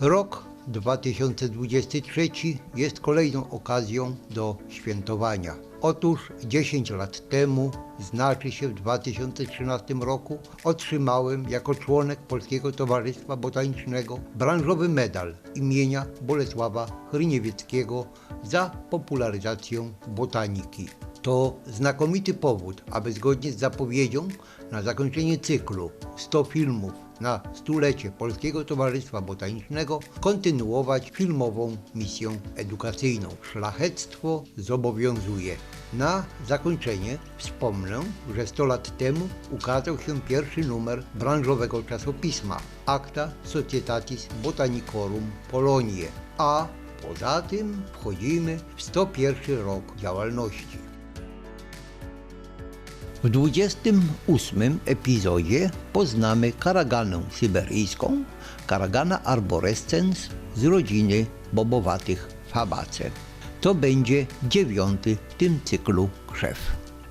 Rok 2023 jest kolejną okazją do świętowania. Otóż 10 lat temu, znaczy się w 2013 roku, otrzymałem jako członek Polskiego Towarzystwa Botanicznego branżowy medal imienia Bolesława Hryniewieckiego za popularyzację botaniki. To znakomity powód, aby zgodnie z zapowiedzią na zakończenie cyklu 100 filmów na stulecie Polskiego Towarzystwa Botanicznego kontynuować filmową misję edukacyjną. Szlachectwo zobowiązuje. Na zakończenie wspomnę, że 100 lat temu ukazał się pierwszy numer branżowego czasopisma Acta Societatis Botanicorum Polonie, a poza tym wchodzimy w 101 rok działalności. W 28 epizodzie poznamy karaganę syberyjską, karagana arborescens z rodziny bobowatych fabace. To będzie dziewiąty w tym cyklu krzew.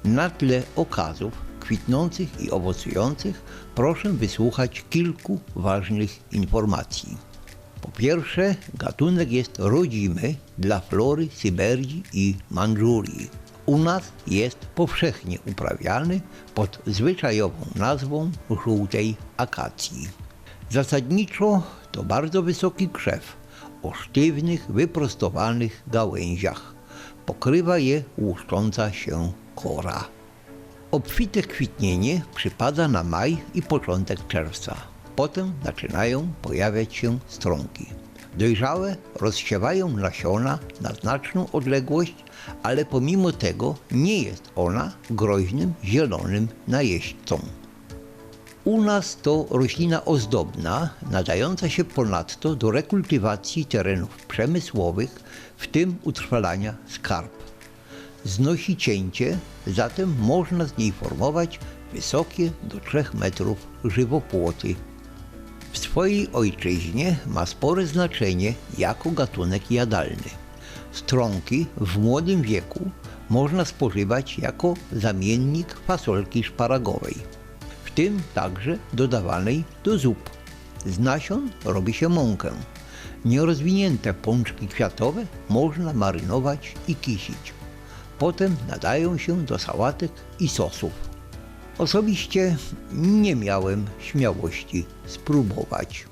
Na tle okazów kwitnących i owocujących proszę wysłuchać kilku ważnych informacji. Po pierwsze, gatunek jest rodzimy dla flory Syberii i Mandżurii. U nas jest powszechnie uprawiany pod zwyczajową nazwą żółtej akacji. Zasadniczo to bardzo wysoki krzew o sztywnych, wyprostowanych gałęziach. Pokrywa je łuszcząca się kora. Obfite kwitnienie przypada na maj i początek czerwca. Potem zaczynają pojawiać się strąki. Dojrzałe rozsiewają nasiona na znaczną odległość, ale pomimo tego nie jest ona groźnym zielonym najeźdźcą. U nas to roślina ozdobna, nadająca się ponadto do rekultywacji terenów przemysłowych, w tym utrwalania skarb. Znosi cięcie, zatem można z niej formować wysokie do 3 metrów żywopłoty. W swojej ojczyźnie ma spore znaczenie jako gatunek jadalny. Strąki w młodym wieku można spożywać jako zamiennik fasolki szparagowej, w tym także dodawanej do zup. Z nasion robi się mąkę. Nierozwinięte pączki kwiatowe można marynować i kisić. Potem nadają się do sałatek i sosów. Osobiście nie miałem śmiałości spróbować.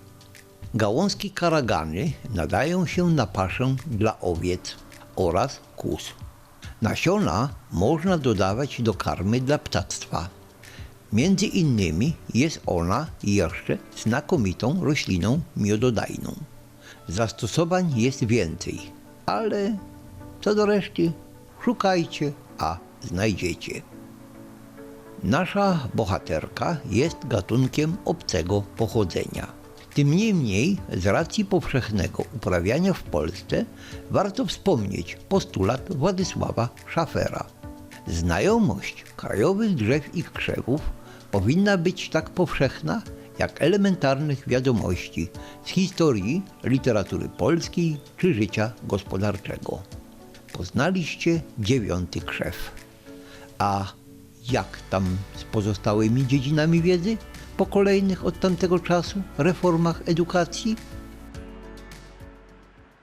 Gałązki karagany nadają się na paszę dla owiec oraz kóz. Nasiona można dodawać do karmy dla ptactwa. Między innymi jest ona jeszcze znakomitą rośliną miododajną. Zastosowań jest więcej, ale co do reszty, szukajcie, a znajdziecie. Nasza bohaterka jest gatunkiem obcego pochodzenia. Tym niemniej, z racji powszechnego uprawiania w Polsce, warto wspomnieć postulat Władysława Szafera. Znajomość krajowych drzew i krzewów powinna być tak powszechna, jak elementarnych wiadomości z historii, literatury polskiej czy życia gospodarczego. Poznaliście dziewiąty krzew. A jak tam z pozostałymi dziedzinami wiedzy po kolejnych od tamtego czasu reformach edukacji?